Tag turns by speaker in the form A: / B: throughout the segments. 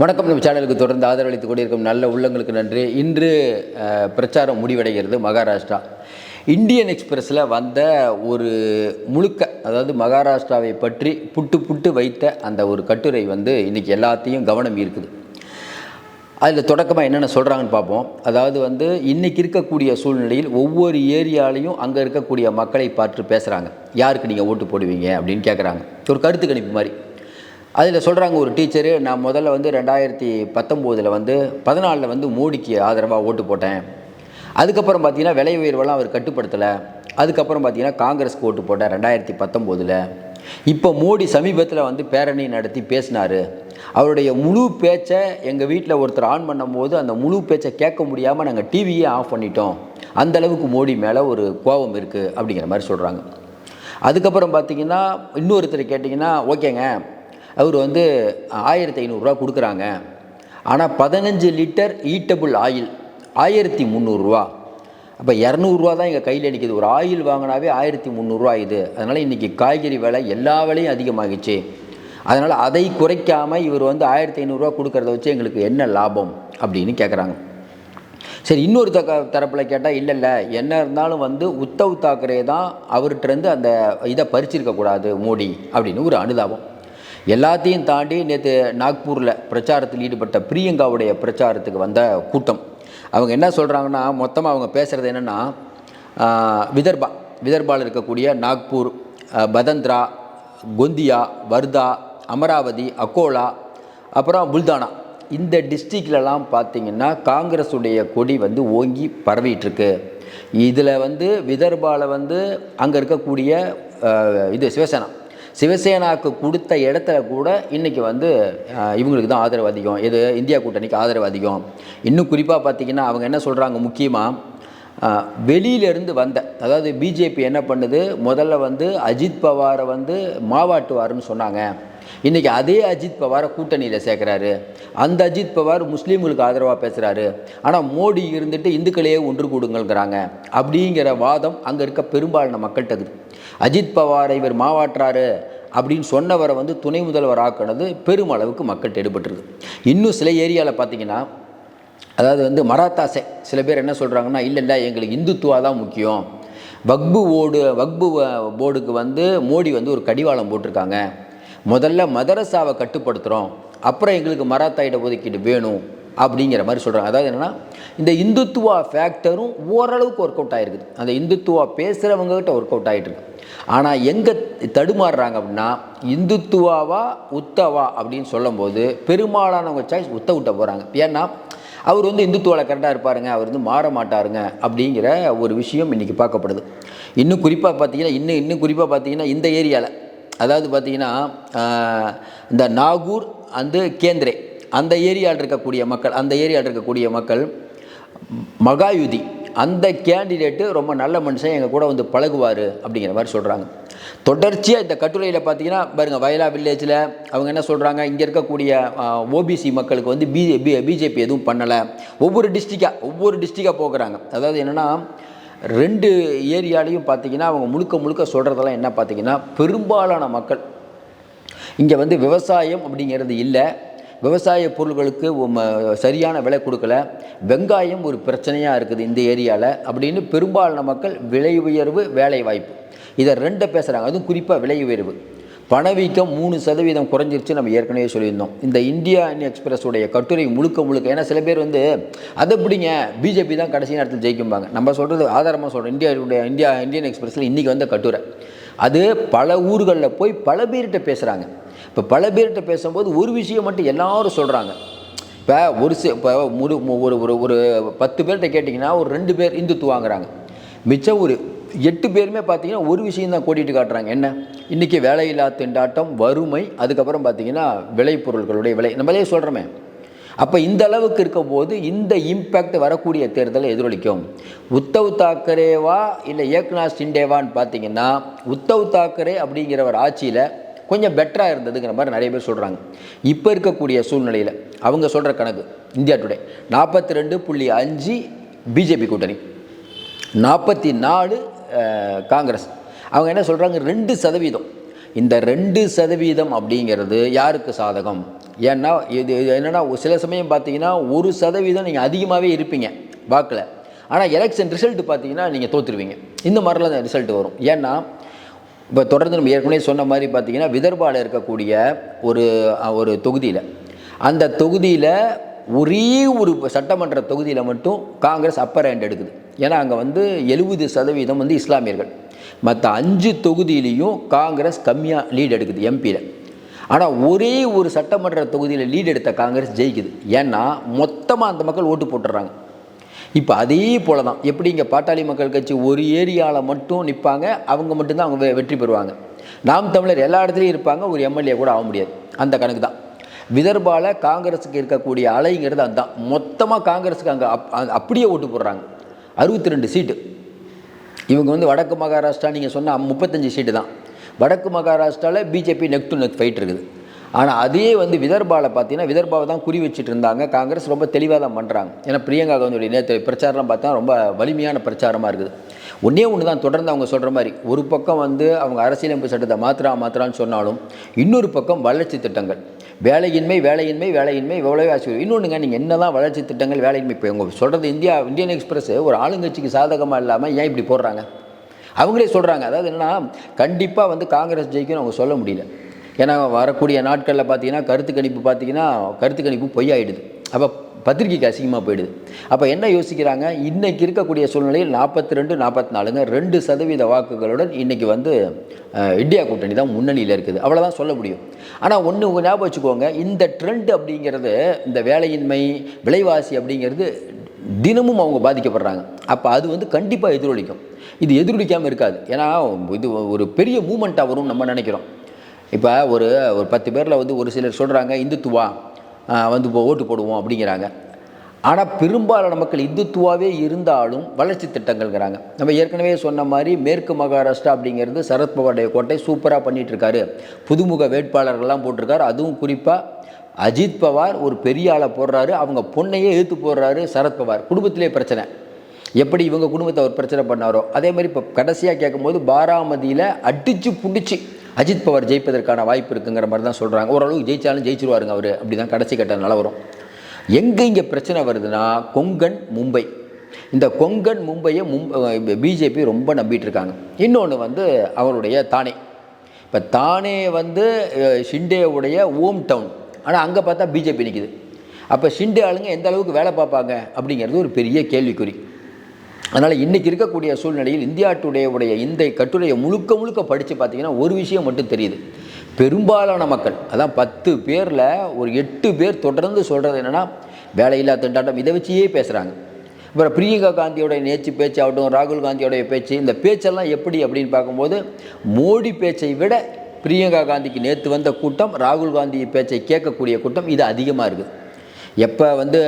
A: வணக்கம். நம்ம சேனலுக்கு தொடர்ந்து ஆதரவளித்துக் கொண்டிருக்கும் நல்ல உள்ளங்களுக்கு நன்றி. இன்று பிரச்சாரம் முடிவடைகிறது மகாராஷ்டிரா. இந்தியன் எக்ஸ்பிரஸில் வந்த ஒரு முழுக்க அதாவது மகாராஷ்டிராவை பற்றி புட்டு புட்டு வைத்த அந்த ஒரு கட்டுரை வந்து இன்றைக்கி எல்லாத்தையும் கவனம் இருக்குது அதில் தொடக்கமாக என்னென்ன சொல்கிறாங்கன்னு பார்ப்போம். அதாவது வந்து இன்றைக்கி இருக்கக்கூடிய சூழ்நிலையில் ஒவ்வொரு ஏரியாலையும் அங்கே இருக்கக்கூடிய மக்களை பார்த்து பேசுகிறாங்க யாருக்கு நீங்கள் ஓட்டு போடுவீங்க அப்படின்னு கேட்குறாங்க ஒரு கருத்து கணிப்பு மாதிரி. அதில் சொல்கிறாங்க ஒரு டீச்சரு நான் முதல்ல வந்து ரெண்டாயிரத்தி பத்தொம்போதில் வந்து பதினாலில் வந்து மோடிக்கு ஆதரவாக ஓட்டு போட்டேன். அதுக்கப்புறம் பார்த்தீங்கன்னா விலை உயர்வெல்லாம் அவர் கட்டுப்படுத்தலை. அதுக்கப்புறம் பார்த்தீங்கன்னா காங்கிரஸ்க்கு ஓட்டு போட்டேன் ரெண்டாயிரத்தி பத்தொம்போதில். இப்போ மோடி சமீபத்தில் வந்து பேரணி நடத்தி பேசினார். அவருடைய முழு பேச்சை எங்கள் வீட்டில் ஒருத்தர் ஆன் பண்ணும்போது அந்த முழு பேச்சை கேட்க முடியாமல் நாங்கள் டிவியே ஆஃப் பண்ணிட்டோம். அந்தளவுக்கு மோடி மேலே ஒரு கோபம் இருக்குது அப்படிங்கிற மாதிரி சொல்கிறாங்க அதுக்கப்புறம் பார்த்தீங்கன்னா இன்னொருத்தர் கேட்டிங்கன்னா ஓகேங்க அவர் வந்து ஆயிரத்தி ஐநூறுரூவா கொடுக்குறாங்க. ஆனால் பதினஞ்சு லிட்டர் ஈட்டபிள் ஆயில் ஆயிரத்தி முந்நூறுரூவா அப்போ இரநூறுவா தான் எங்கள் கையில் நிற்கிது ஒரு ஆயில் வாங்கினாவே ஆயிரத்தி முந்நூறுரூவா இது அதனால் இன்றைக்கி காய்கறி விலை எல்லா விலையும் அதிகமாகிச்சு அதனால் அதை குறைக்காமல் இவர் வந்து ஆயிரத்தி ஐநூறுரூவா கொடுக்குறத வச்சு எங்களுக்கு என்ன லாபம் அப்படின்னு கேட்குறாங்க சரி இன்னொரு தக்க தரப்பில் கேட்டால் இல்லை இல்லை. என்ன இருந்தாலும் வந்து உத்தவ் தாக்கரே தான் அவர்கிட்டருந்து அந்த இதை பறிச்சிருக்கக்கூடாது மோடி. அப்படின்னு ஒரு அனுதாபம். எல்லாத்தையும் தாண்டி நேற்று நாக்பூரில் பிரச்சாரத்தில் ஈடுபட்ட பிரியங்காவுடைய பிரச்சாரத்துக்கு வந்த கூட்டம். அவங்க என்ன சொல்கிறாங்கன்னா மொத்தமாக அவங்க பேசுகிறது என்னென்னா விதர்பா விதர்பாவில் இருக்கக்கூடிய நாக்பூர் பதந்திரா பதந்த்ரா கொந்தியா வர்தா அமராவதி அக்கோலா அப்புறம் புல்தானா. இந்த டிஸ்ட்ரிக்ட்லலாம் பார்த்தீங்கன்னா காங்கிரஸுடைய கொடி வந்து ஓங்கி பரவிட்டுருக்கு. இதில் வந்து விதர்பாவில் வந்து அங்கே இருக்கக்கூடிய இது சிவசேனா. சிவசேனாவுக்கு கொடுத்த இடத்துல கூட இன்றைக்கி வந்து இவங்களுக்கு தான் ஆதரவு அதிகம். இது இந்தியா கூட்டணிக்கு ஆதரவு அதிகம். இன்னும் குறிப்பாக பார்த்தீங்கன்னா அவங்க என்ன சொல்கிறாங்க முக்கியமாக வெளியிலேருந்து வந்த அதாவது பிஜேபி என்ன பண்ணுது? முதல்ல வந்து அஜித் பவாரை வந்து மாவாட்டுவார்னு சொன்னாங்க. இன்றைக்கி அதே அஜித் பவாரை கூட்டணியில் சேர்க்குறாரு. அந்த அஜித் பவார் முஸ்லீம்களுக்கு ஆதரவாக பேசுகிறாரு ஆனால் மோடி இருந்துட்டு இந்துக்களையே ஒன்று கூடுங்கிறாங்க அப்படிங்கிற வாதம் அங்கே இருக்க பெரும்பாலான மக்கள்கிட்ட இருக்குது அஜித் பவாரை இவர் மாவாட்டுறாரு அப்படின்னு சொன்னவரை வந்து துணை முதல்வர் ஆக்கினது பெருமளவுக்கு மக்கள்கிட்ட எடுபட்டுருது இன்னும் சில ஏரியாவில் பார்த்தீங்கன்னா அதாவது வந்து மராத்தாசை. சில பேர் என்ன சொல்கிறாங்கன்னா இல்லை இல்லை எங்களுக்கு இந்துத்துவா தான் முக்கியம். வக்பு ஓடு வக்பு போர்டுக்கு வந்து மோடி வந்து ஒரு கடிவாளம் போட்டிருக்காங்க. முதல்ல மதரசாவை கட்டுப்படுத்துகிறோம் அப்புறம் எங்களுக்கு மராத்தா இட ஒதுக்கீடு வேணும். அப்படிங்கிற மாதிரி சொல்கிறாங்க அதாவது என்னென்னா இந்த இந்துத்துவா ஃபேக்டரும் ஓரளவுக்கு ஒர்க் அவுட் ஆகிருக்குது அந்த இந்துத்துவா பேசுகிறவங்ககிட்ட ஒர்க் அவுட் ஆகிட்டு இருக்கு. ஆனால் எங்கே தடுமாறுறாங்க அப்படின்னா இந்துத்துவாவா உத்தவா அப்படின்னு சொல்லும்போது பெரும்பாலானவங்க சாய்ஸ் உத்தவிட்ட போகிறாங்க ஏன்னா அவர் வந்து இந்துத்துவாவில் கரெக்டாக இருப்பாருங்க. அவர் வந்து மாற மாட்டாருங்க அப்படிங்கிற ஒரு விஷயம் இன்றைக்கி பார்க்கப்படுது. இன்னும் குறிப்பாக பார்த்தீங்கன்னா இன்னும் இன்னும் குறிப்பாக பார்த்தீங்கன்னா இந்த ஏரியாவில் அதாவது பார்த்தீங்கன்னா இந்த நாகூர் அந்த கேந்திரே. அந்த ஏரியாவில் இருக்கக்கூடிய மக்கள் அந்த ஏரியாவில் இருக்கக்கூடிய மக்கள் மகாயுதி அந்த கேண்டிடேட்டு ரொம்ப நல்ல மனுஷன் எங்கள் கூட வந்து பழகுவார் அப்படிங்கிற மாதிரி சொல்கிறாங்க தொடர்ச்சியாக இந்த கட்டுரையில் பார்த்தீங்கன்னா பாருங்கள் வயலா வில்லேஜில் அவங்க என்ன சொல்கிறாங்க இங்கே இருக்கக்கூடிய ஓபிசி மக்களுக்கு வந்து பி பிஜேபி எதுவும் பண்ணலை. ஒவ்வொரு டிஸ்ட்ரிக்டாக ஒவ்வொரு டிஸ்ட்ரிக்டாக போகிறாங்க. அதாவது என்னென்னா ரெண்டு ஏரியாலையும் பார்த்தீங்கன்னா அவங்க முழுக்க முழுக்க சொல்கிறதெல்லாம் என்ன பார்த்தீங்கன்னா பெரும்பாலான மக்கள் இங்கே வந்து விவசாயம் அப்படிங்கிறது இல்லை. விவசாய பொருள்களுக்கு சரியான விலை கொடுக்கல. வெங்காயம் ஒரு பிரச்சனையாக இருக்குது இந்த ஏரியாவில் அப்படின்னு பெரும்பாலான மக்கள் விலை உயர்வு வேலை வாய்ப்பு. இதை ரெண்டை பேசுகிறாங்க அதுவும் குறிப்பாக விலை உயர்வு. பணவீக்கம் மூணு சதவீதம் குறைஞ்சிருச்சு நம்ம ஏற்கனவே சொல்லியிருந்தோம். இந்த இந்தியா எக்ஸ்பிரஸ் உடைய கட்டுரை முழுக்க முழுக்க ஏன்னா சில பேர் வந்து அதை பிடிங்க பிஜேபி தான் கடைசி நேரத்தில் ஜெயிக்கும்பாங்க. நம்ம சொல்கிறது ஆதாரமாக சொல்கிறோம் இந்தியாவுடைய இந்தியா இந்தியன் எக்ஸ்பிரஸில் இன்றைக்கி வந்த கட்டுரை. அது பல ஊர்களில் போய் பல பேர்கிட்ட பேசுகிறாங்க இப்போ பல பேர்கிட்ட பேசும்போது ஒரு விஷயம் மட்டும் எல்லாரும் சொல்கிறாங்க இப்போ ஒரு சி இப்போ ஒரு ஒரு ஒரு ஒரு பத்து பேர்கிட்ட கேட்டிங்கன்னா ஒரு ரெண்டு பேர் இந்துத்துவாங்கிறாங்க மிச்சம் ஒரு எட்டு பேருமே பார்த்தீங்கன்னா ஒரு விஷயம் தான் கோடிட்டு காட்டுறாங்க. என்ன? இன்றைக்கி வேலையில்லா திண்டாட்டம் வறுமை அதுக்கப்புறம் பார்த்தீங்கன்னா விளைபொருட்களுடைய விலை. நம்மளே சொல்கிறோமே அப்போ இந்த அளவுக்கு இருக்கும்போது இந்த இம்பேக்ட் வரக்கூடிய தேர்தலை எதிரொலிக்கும். உத்தவ் தாக்கரேவா இல்லை ஏக்நாத் சிண்டேவான்னு பார்த்தீங்கன்னா உத்தவ் தாக்கரே அப்படிங்கிறவர் ஆட்சியில் கொஞ்சம் பெட்டராக இருந்ததுங்கிற மாதிரி நிறைய பேர் சொல்கிறாங்க இப்போ இருக்கக்கூடிய சூழ்நிலையில் அவங்க சொல்கிற கணக்கு இந்தியா டுடே நாற்பத்தி ரெண்டு புள்ளி அஞ்சு பிஜேபி கூட்டணி நாற்பத்தி நாலு காங்கிரஸ். அவங்க என்ன சொல்கிறாங்க ரெண்டு சதவீதம். இந்த ரெண்டு சதவீதம் அப்படிங்கிறது யாருக்கு சாதகம்? ஏன்னா இது என்னென்னா சில சமயம் பார்த்தீங்கன்னா ஒரு சதவீதம் நீங்கள் அதிகமாகவே இருப்பீங்க வாக்கில். ஆனால் எலெக்ஷன் ரிசல்ட் பார்த்தீங்கன்னா நீங்கள் தோற்றுருவீங்க இந்த மாதிரிலாம் தான் ரிசல்ட் வரும். ஏன்னா இப்போ தொடர்ந்து நம்ம ஏற்கனவே சொன்ன மாதிரி பார்த்தீங்கன்னா விதர்பாவில் இருக்கக்கூடிய ஒரு ஒரு தொகுதியில். அந்த தொகுதியில் ஒரே ஒரு சட்டமன்ற தொகுதியில் மட்டும் காங்கிரஸ் அப்பர் ஹேண்ட் எடுக்குது. ஏன்னா அங்கே வந்து எழுபது சதவீதம் வந்து இஸ்லாமியர்கள். மற்ற அஞ்சு தொகுதியிலையும் காங்கிரஸ் கம்மியாக லீட் எடுக்குது எம்பியில் ஆனால் ஒரே ஒரு சட்டமன்ற தொகுதியில் லீட் எடுத்த காங்கிரஸ் ஜெயிக்குது. ஏன்னா மொத்தமாக அந்த மக்கள் ஓட்டு போட்டுடுறாங்க இப்போ அதே போல தான். எப்படி இங்கே பாட்டாளி மக்கள் கட்சி ஒரு ஏரியாவில் மட்டும் நிற்பாங்க அவங்க மட்டும்தான் அவங்க வெ- வெற்றி பெறுவாங்க. நாம் தமிழர் எல்லா இடத்துலையும் இருப்பாங்க ஒரு எம்எல்ஏ கூட ஆக முடியாது. அந்த கணக்கு தான். விதர்பால காங்கிரஸுக்கு இருக்கக்கூடிய அலைங்கிறது அதுதான் மொத்தமாக காங்கிரஸுக்கு அங்கே அப் அப்படியே ஓட்டு போடுறாங்க. அறுபத்தி ரெண்டு சீட்டு. இவங்க வந்து வடக்கு மகாராஷ்டிரா நீங்கள் சொன்ன முப்பத்தஞ்சு சீட்டு தான். வடக்கு மகாராஷ்டிராவில் BJP neck to neck fight இருக்குது. ஆனால் அதே வந்து விதர்பாவில் பார்த்தீங்கன்னா விதர்பாவை தான் குறி வச்சுட்டு இருந்தாங்க. காங்கிரஸ் ரொம்ப தெளிவாக தான் பண்ணுறாங்க ஏன்னா பிரியங்கா காந்தியுடைய நேற்று பிரச்சாரம்லாம் பார்த்தா ரொம்ப வலிமையான பிரச்சாரமாக இருக்குது. ஒன்றே ஒன்று தான் தொடர்ந்து அவங்க சொல்கிற மாதிரி ஒரு பக்கம் வந்து அவங்க அரசியலமைப்பு சட்டத்தை மாத்திரா மாத்திரான்னு சொன்னாலும் இன்னொரு பக்கம் வளர்ச்சி திட்டங்கள். வேலையின்மை வேலையின்மை வேலையின்மை எவ்வளோ ஆசிரியர் இன்னொன்றுங்க நீங்கள் என்ன தான் வளர்ச்சி திட்டங்கள் வேலையின்மை இப்போ உங்கள் சொல்கிறது இந்தியா இந்தியன் எக்ஸ்பிரஸ் ஒரு ஆளுங்கட்சிக்கு சாதகமாக இல்லாமல் ஏன் இப்படி போடுறாங்க? அவங்களே சொல்கிறாங்க அதாவது என்னென்னா கண்டிப்பாக வந்து காங்கிரஸ் ஜெயிக்கணும்னு அவங்க சொல்ல முடியல. ஏன்னா வரக்கூடிய நாட்களில் பார்த்தீங்கன்னா கருத்து கணிப்பு பார்த்தீங்கன்னா கருத்து கணிப்பு பொய்யாயிடுது. அப்போ பத்திரிக்கைக்கு அசிங்கமாக போயிடுது. அப்போ என்ன யோசிக்கிறாங்க? இன்றைக்கி இருக்கக்கூடிய சூழ்நிலையில் நாற்பத்தி ரெண்டு நாற்பத்தி நாலுங்க ரெண்டு சதவீத வாக்குகளுடன் இன்றைக்கி வந்து இந்தியா கூட்டணி தான் முன்னணியில் இருக்குது. அவ்வளோதான் சொல்ல முடியும். ஆனால் ஒன்று உங்கள் ஞாபகம் வச்சுக்கோங்க. இந்த ட்ரெண்ட் அப்படிங்கிறது இந்த வேலையின்மை விலைவாசி அப்படிங்கிறது தினமும் அவங்க பாதிக்கப்படுறாங்க. அப்போ அது வந்து கண்டிப்பாக எதிரொலிக்கும். இது எதிரொலிக்காமல் இருக்காது. ஏன்னா இது ஒரு பெரிய மூமெண்ட்டாக வரும்னு நம்ம நினைக்கிறோம். இப்போ ஒரு ஒரு பத்து பேரில் வந்து ஒரு சிலர் சொல்கிறாங்க இந்துத்துவா வந்து ஓட்டு போடுவோம் அப்படிங்கிறாங்க. ஆனால் பெரும்பாலான மக்கள் இந்துத்துவாவே இருந்தாலும் வளர்ச்சி திட்டங்கள்ங்கிறாங்க. நம்ம ஏற்கனவே சொன்ன மாதிரி மேற்கு மகாராஷ்டிரா அப்படிங்கிறது சரத்பவாருடைய கோட்டை சூப்பராக பண்ணிகிட்ருக்காரு புதுமுக வேட்பாளர்கள்லாம் போட்டிருக்காரு. அதுவும் குறிப்பாக அஜித் பவார் ஒரு பெரிய ஆளை போடுறாரு. அவங்க பொண்ணையே எழுத்து போடுறாரு சரத்பவார் குடும்பத்திலே பிரச்சனை. எப்படி இவங்க குடும்பத்தை அவர் பிரச்சனை பண்ணாரோ? அதே மாதிரி இப்போ கடைசியாக கேட்கும்போது பாராமதியில் அடித்து பிடிச்சி அஜித் பவார் ஜெயிப்பதற்கான வாய்ப்பு இருக்குங்கிற மாதிரி தான் சொல்கிறாங்க ஓரளவுக்கு ஜெயிச்சாலும் ஜெயிச்சிருவாருங்க அவர். அப்படி தான் கடைசி கட்ட வரும். எங்கே இங்கே பிரச்சனை வருதுன்னா கொங்கன் மும்பை. இந்த கொங்கன் மும்பையை மும் பிஜேபி ரொம்ப நம்பிட்டு இருக்காங்க. இன்னொன்று வந்து அவருடைய தானே. இப்போ தானே வந்து ஷிண்டேவுடைய ஓம் டவுன். ஆனால் அங்கே பார்த்தா பிஜேபி நிற்கிது அப்போ ஷிண்டே ஆளுங்க எந்த அளவுக்கு வேலை பார்ப்பாங்க அப்படிங்கிறது ஒரு பெரிய கேள்விக்குறி. அதனால் இன்றைக்கி இருக்கக்கூடிய சூழ்நிலையில் இந்தியா டுடேவுடைய இந்த கட்டுரையை முழுக்க முழுக்க படித்து பார்த்தீங்கன்னா ஒரு விஷயம் மட்டும் தெரியுது. பெரும்பாலான மக்கள் அதான் பத்து பேரில் ஒரு எட்டு பேர் தொடர்ந்து சொல்கிறது என்னென்னா வேலையில்லா திண்டாட்டம் இதை வச்சியே பேசுகிறாங்க அப்புறம் பிரியங்கா காந்தியோடைய நேச்சு பேச்சாகட்டும் ராகுல் காந்தியோடைய பேச்சு இந்த பேச்செல்லாம் எப்படி அப்படின்னு பார்க்கும்போது மோடி பேச்சை விட பிரியங்கா காந்திக்கு நேற்று வந்த கூட்டம் ராகுல் காந்தி பேச்சை கேட்கக்கூடிய கூட்டம் இது அதிகமாக இருக்குது. எப்போ வந்து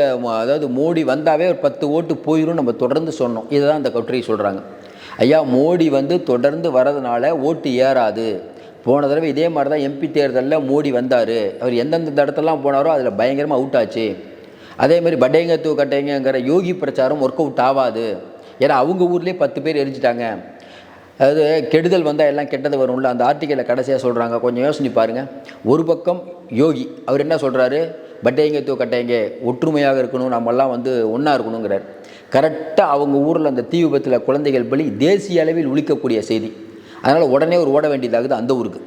A: அதாவது மோடி வந்தாவே ஒரு பத்து ஓட்டு போயிடும் நம்ம தொடர்ந்து சொன்னோம். இதை தான் அந்த கட்டுரை சொல்கிறாங்க ஐயா மோடி வந்து தொடர்ந்து வரதுனால ஓட்டு ஏறாது. போன தடவை இதே மாதிரி தான் எம்பி தேர்தலில் மோடி வந்தார். அவர் எந்தெந்த இடத்துலலாம் போனாரோ அதில் பயங்கரமாக அவுட் ஆச்சு. அதே மாதிரி பட்டேங்க தூ யோகி பிரச்சாரம் ஒர்க் அவுட் ஆகாது. ஏன்னா அவங்க ஊர்லேயே பத்து பேர் எரிஞ்சிட்டாங்க. அதாவது கெடுதல் வந்தால் எல்லாம் கெட்டது வரும்ல. அந்த ஆர்டிக்கலில் கடைசியாக சொல்கிறாங்க கொஞ்சம் யோசனை பாருங்கள் ஒரு பக்கம் யோகி அவர் என்ன சொல்கிறாரு பட்டேங்க தூ கட்டேங்க ஒற்றுமையாக இருக்கணும் நம்மெல்லாம் வந்து ஒன்றா இருக்கணுங்கிறார். கரெக்டாக அவங்க ஊரில் அந்த தீ விபத்தில் குழந்தைகள் பலி தேசிய அளவில் ஒழிக்கக்கூடிய செய்தி. அதனால் உடனே ஒரு ஓட வேண்டியதாகுது அந்த ஊருக்கு.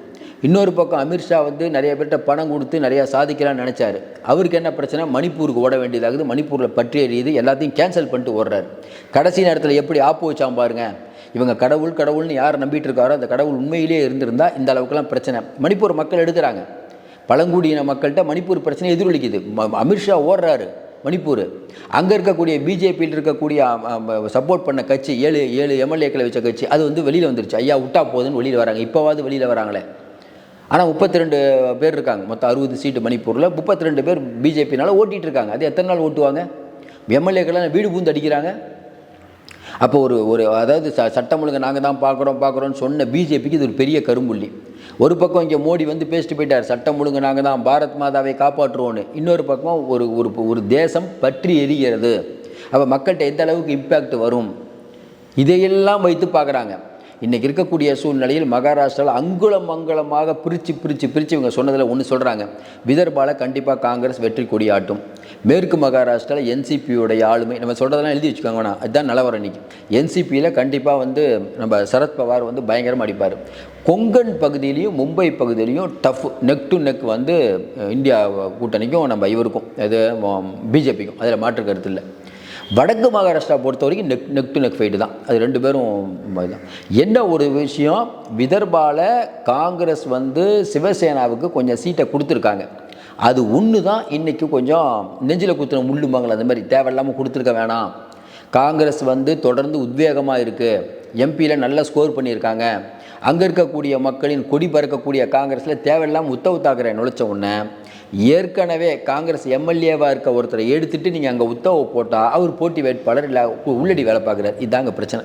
A: இன்னொரு பக்கம் அமித்ஷா வந்து நிறைய பேர்கிட்ட பணம் கொடுத்து நிறையா சாதிக்கலாம்னு நினச்சார். அவருக்கு என்ன பிரச்சனை? மணிப்பூருக்கு ஓட வேண்டியதாகுது. மணிப்பூரில் பற்றி எறியுது எல்லாத்தையும் கேன்சல் பண்ணிட்டு ஓடுறாரு. கடைசி நேரத்தில் எப்படி ஆப்பு வச்சான் பாருங்க. இவங்க கடவுள் கடவுள்னு யார் நம்பிட்டு இருக்காரோ அந்த கடவுள் உண்மையிலேயே இருந்திருந்தால் இந்த அளவுக்குலாம் பிரச்சனை. மணிப்பூர் மக்கள் எடுக்கிறாங்க. பழங்குடியின மக்கள்கிட்ட மணிப்பூர் பிரச்சனை எதிரொலிக்குது. அமித்ஷா ஓடுறாரு மணிப்பூர். அங்கே இருக்கக்கூடிய பிஜேபியில் இருக்கக்கூடிய சப்போர்ட் பண்ண கட்சி ஏழு ஏழு எம்எல்ஏக்களை வச்ச கட்சி அது வந்து வெளியில் வந்துருச்சு. ஐயா விட்டா போதுன்னு வெளியில் வராங்க. இப்போவாது வெளியில் வராங்களே. ஆனால் முப்பத்தி ரெண்டு பேர் இருக்காங்க. மொத்தம் அறுபது சீட்டு மணிப்பூரில். முப்பத்தி ரெண்டு பேர் பிஜேபினால் ஓட்டிகிட்டு இருக்காங்க அது எத்தனை நாள் ஓட்டுவாங்க? எம்எல்ஏக்கெல்லாம் வீடு பூந்து அடிக்கிறாங்க. அப்போ ஒரு ஒரு அதாவது ச சட்டம் ஒழுங்கு நாங்கள் தான் பார்க்குறோம் பார்க்குறோன்னு சொன்ன பிஜேபிக்கு இது ஒரு பெரிய கரும்புள்ளி. ஒரு பக்கம் இங்கே மோடி வந்து பேசிட்டு போயிட்டார் சட்டம் ஒழுங்கு நாங்கள் தான் பாரத் மாதாவை காப்பாற்றுவோன்னு இன்னொரு பக்கம் ஒரு ஒரு ஒரு தேசம் பற்றி எரிகிறது. அப்போ மக்கள்கிட்ட எந்த அளவுக்கு இம்பேக்ட் வரும்? இதையெல்லாம் வைத்து பார்க்குறாங்க. இன்றைக்கி இருக்கக்கூடிய சூழ்நிலையில் மகாராஷ்டிராவில் அங்குலம் மங்கலமாக பிரித்து பிரித்து பிரித்து இவங்க சொன்னதில் ஒன்று சொல்கிறாங்க விதர்பாவில் கண்டிப்பாக காங்கிரஸ் வெற்றி கொடியாட்டும். மேற்கு மகாராஷ்டிராவில் என்சிபியுடைய ஆளுமை நம்ம சொல்கிறதெல்லாம் எழுதி வச்சுக்கோங்கண்ணா அதுதான் நிலவரம் இன்னைக்கு. என்சிபியில் கண்டிப்பாக வந்து நம்ம சரத்பவார் வந்து பயங்கரமாக அடிப்பார். கொங்கன் பகுதியிலையும் மும்பை பகுதியிலையும் டஃப் நெக் டு நெக் வந்து இந்தியா கூட்டணிக்கும் நம்ம இவருக்கும் இது பிஜேபிக்கும். அதில் மாற்று கருத்து இல்லை. வடக்கு மகாராஷ்டிரா பொறுத்த வரைக்கும் neck neck to neck fight தான். அது ரெண்டு பேரும் தான் என்ன ஒரு விஷயம்? விதர்பால காங்கிரஸ் வந்து சிவசேனாவுக்கு கொஞ்சம் சீட்டை கொடுத்துருக்காங்க. அது ஒன்று தான் இன்றைக்கி கொஞ்சம் நெஞ்சில் குத்துன முள்ளுமாங்கள அந்த மாதிரி தேவையில்லாமல் கொடுத்துருக்க வேணாம். காங்கிரஸ் வந்து தொடர்ந்து உத்வேகமாக இருக்குது எம்பியில் நல்ல ஸ்கோர் பண்ணியிருக்காங்க. அங்கே இருக்கக்கூடிய மக்களின் கொடி பறக்கக்கூடிய காங்கிரஸில் தேவையில்லாமல் உத்தவ் தாக்கரே நுழைச்ச உடனே ஏற்கனவே காங்கிரஸ் எம்எல்ஏவாக இருக்க ஒருத்தரை எடுத்துட்டு நீங்கள் அங்கே உத்தவ போட்டால் அவர் போட்டி வேட்பாளர் இல்லை உள்ளடி வேலை பார்க்குறாரு. இதுதாங்க பிரச்சனை.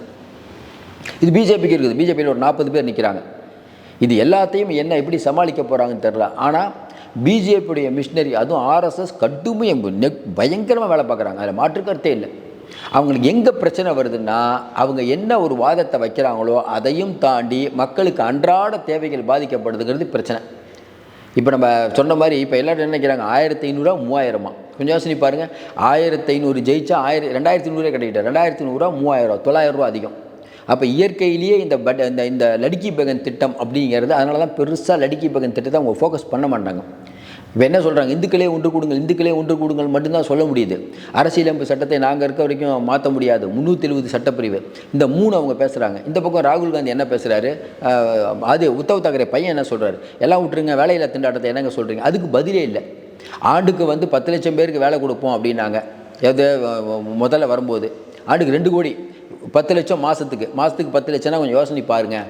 A: இது பிஜேபிக்கு இருக்குது. பிஜேபியில் ஒரு நாற்பது பேர் நிற்கிறாங்க இது எல்லாத்தையும் என்ன எப்படி சமாளிக்க போகிறாங்கன்னு தெரில ஆனால் பிஜேபியுடைய மிஷினரி அதுவும் ஆர்எஸ்எஸ் கடுமையாக நெக் பயங்கரமாக வேலை பார்க்குறாங்க. அதில் மாற்று கருத்தே இல்லை. அவங்களுக்கு எங்கே பிரச்சனை வருதுன்னா அவங்க என்ன ஒரு வாதத்தை வைக்கிறாங்களோ அதையும் தாண்டி மக்களுக்கு அன்றாட தேவைகள் பாதிக்கப்படுதுங்கிறது பிரச்சனை. இப்போ நம்ம சொன்ன மாதிரி இப்போ எல்லாரும் நினைக்கிறாங்க? ஆயிரத்தி ஐநூறுரூவா மூவாயிரமா? கொஞ்சம் யோசனை பாருங்கள் ஆயிரத்தி ஐநூறு ஜெயிச்சா ஆயிரம் ரெண்டாயிரத்தி ஐநூறுரூவா கிடைக்கிட்டேன் ரெண்டாயிரத்தி நூறுரூவா மூவாயிரம் தொள்ளாயிரம் ரூபா அதிகம். அப்போ இயற்கையிலேயே இந்த பட் இந்த இந்த லடுக்கி பகன் திட்டம் அப்படிங்கிறது அதனால தான் பெருசாக லடுக்கி பகன் திட்டத்தை அவங்க ஃபோக்கஸ் பண்ண மாட்டாங்க. இப்போ என்ன சொல்கிறாங்க இந்துக்களே ஒன்று கொடுங்கள் இந்துக்களே ஒன்று கொடுங்கள் மட்டும்தான் சொல்ல முடியுது. அரசியலமைப்பு சட்டத்தை நாங்கள் இருக்க வரைக்கும் மாற்ற முடியாது. முந்நூற்றி எழுபது சட்டப்பிரிவு. இந்த மூணு அவங்க பேசுகிறாங்க இந்த பக்கம் ராகுல் காந்தி என்ன பேசுகிறாரு அது உத்தவ் தாக்கரே பையன் என்ன சொல்கிறாரு எல்லாம் விட்டுருங்க வேலையில்லா திண்டாட்டத்தை என்னங்க சொல்கிறீங்க அதுக்கு பதிலே இல்லை. ஆண்டுக்கு வந்து பத்து லட்சம் பேருக்கு வேலை கொடுப்போம் அப்படின்னாங்க. எது முதல்ல வரும்போது. ஆண்டுக்கு ரெண்டு கோடி. பத்து லட்சம் மாதத்துக்கு மாதத்துக்கு பத்து லட்சம்னா கொஞ்சம் யோசனை பாருங்கள்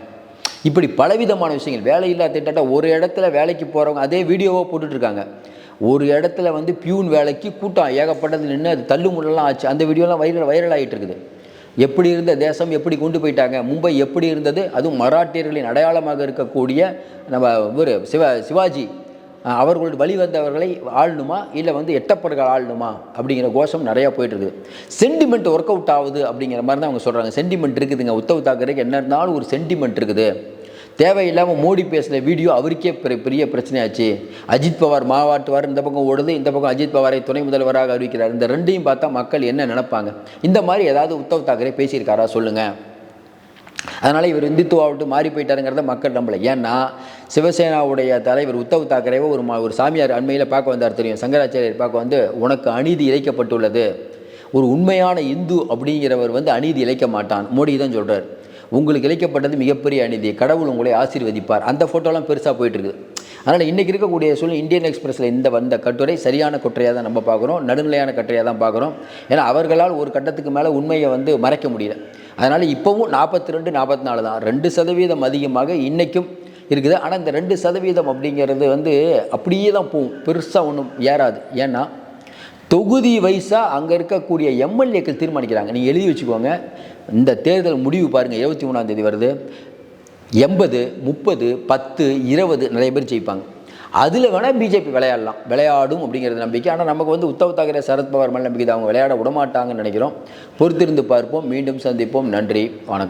A: இப்படி பலவிதமான விஷயங்கள். வேலையில்லா திட்டத்தை ஒரு இடத்துல வேலைக்கு போகிறவங்க அதே வீடியோவாக போட்டுட்ருக்காங்க. ஒரு இடத்துல வந்து பியூன் வேலைக்கு கூட்டம் ஏகப்பட்டது நின்று அது தள்ளுமுள்ளலாம் ஆச்சு. அந்த வீடியோலாம் வைரல் வைரல் ஆகிட்டு இருக்குது எப்படி இருந்த தேசம் எப்படி கொண்டு போயிட்டாங்க? மும்பை எப்படி இருந்தது? அதுவும் மராட்டியர்களின் அடையாளமாக இருக்கக்கூடிய நம்ம இவர் சிவ சிவாஜி அவர்களுடைய வழி வந்தவர்களை ஆளணுமா இல்லை வந்து எட்டப்படுகள் ஆளணுமா அப்படிங்கிற கோஷம் நிறையா போயிட்டு இருக்குது சென்டிமெண்ட் ஒர்க் அவுட் ஆகுது அப்படிங்கிற மாதிரி தான் அவங்க சொல்கிறாங்க சென்டிமெண்ட் இருக்குதுங்க. உத்தவ் தாக்கரேக்கு என்ன இருந்தாலும் ஒரு சென்டிமெண்ட் இருக்குது. தேவையில்லாமல் மோடி பேசுகிற வீடியோ அவருக்கே பெரிய பெரிய பிரச்சனையாச்சு. அஜித் பவார் மாவாட்டுவார் இந்த பக்கம் ஓடுது இந்த பக்கம் அஜித் பவாரை துணை முதல்வராக அறிவிக்கிறார். இந்த ரெண்டையும் பார்த்தா மக்கள் என்ன நினைப்பாங்க? இந்த மாதிரி ஏதாவது உத்தவ் தாக்கரே பேசியிருக்காரா சொல்லுங்கள் அதனால் இவர் இந்துத்துவாவிட்டு மாறி போயிட்டாருங்கிறத மக்கள் நம்பலை. ஏன்னா சிவசேனாவுடைய தலைவர் உத்தவ் தாக்கரேவை ஒரு மா- ஒரு சாமியார் அண்மையில் பார்க்க வந்தார் தெரியும். சங்கராச்சாரியர் பார்க்க வந்து உனக்கு அநீதி இழைக்கப்பட்டுள்ளது. ஒரு உண்மையான இந்து அப்படிங்கிறவர் வந்து அநீதி இழைக்க மாட்டான். மோடி தான் சொல்கிறார் உங்களுக்கு இழைக்கப்பட்டது மிகப்பெரிய அநீதி. கடவுள் உங்களை ஆசீர்வதிப்பார். அந்த ஃபோட்டோலாம் பெருசாக போயிட்டுருக்குது அதனால் இன்றைக்கி இருக்கக்கூடிய சூழ்நிலை இந்தியன் எக்ஸ்பிரஸில் இந்த வந்த கட்டுரை சரியான கட்டுரையாக தான் நம்ம பார்க்குறோம் நடுநிலையான கட்டுரையாக தான் பார்க்குறோம். ஏன்னா அவர்களால் ஒரு கட்டத்துக்கு மேலே உண்மையை வந்து மறைக்க முடியல. அதனால் இப்போவும் நாற்பத்தி ரெண்டு நாற்பத்தி நாலு தான். ரெண்டு சதவீதம் அதிகமாக இன்றைக்கும் இருக்குது. ஆனால் இந்த ரெண்டு சதவீதம் அப்படிங்கிறது வந்து அப்படியே தான் போகும். பெருசாக ஒன்றும் ஏறாது. ஏன்னா தொகுதி வைஸாக அங்கே இருக்கக்கூடிய எம்எல்ஏக்கள் தீர்மானிக்கிறாங்க. நீங்கள் எழுதி வச்சுக்கோங்க. இந்த தேர்தல் முடிவு பாருங்கள் இருபத்தி மூணாம் தேதி வருது. எண்பது முப்பது பத்து இருபது நிறைய பேர் ஜெயிப்பாங்க. அதில் வேணால் பிஜேபி விளையாடலாம். விளையாடும் அப்படிங்கிறது நம்பிக்கை. ஆனால் நமக்கு வந்து உத்தவ் தாக்கரே சரத்பவார் மேல் நம்பிக்கை தான். அவங்க விளையாட விடமாட்டாங்கன்னு நினைக்கிறோம். பொறுத்திருந்து பார்ப்போம். மீண்டும் சந்திப்போம். நன்றி. வணக்கம்.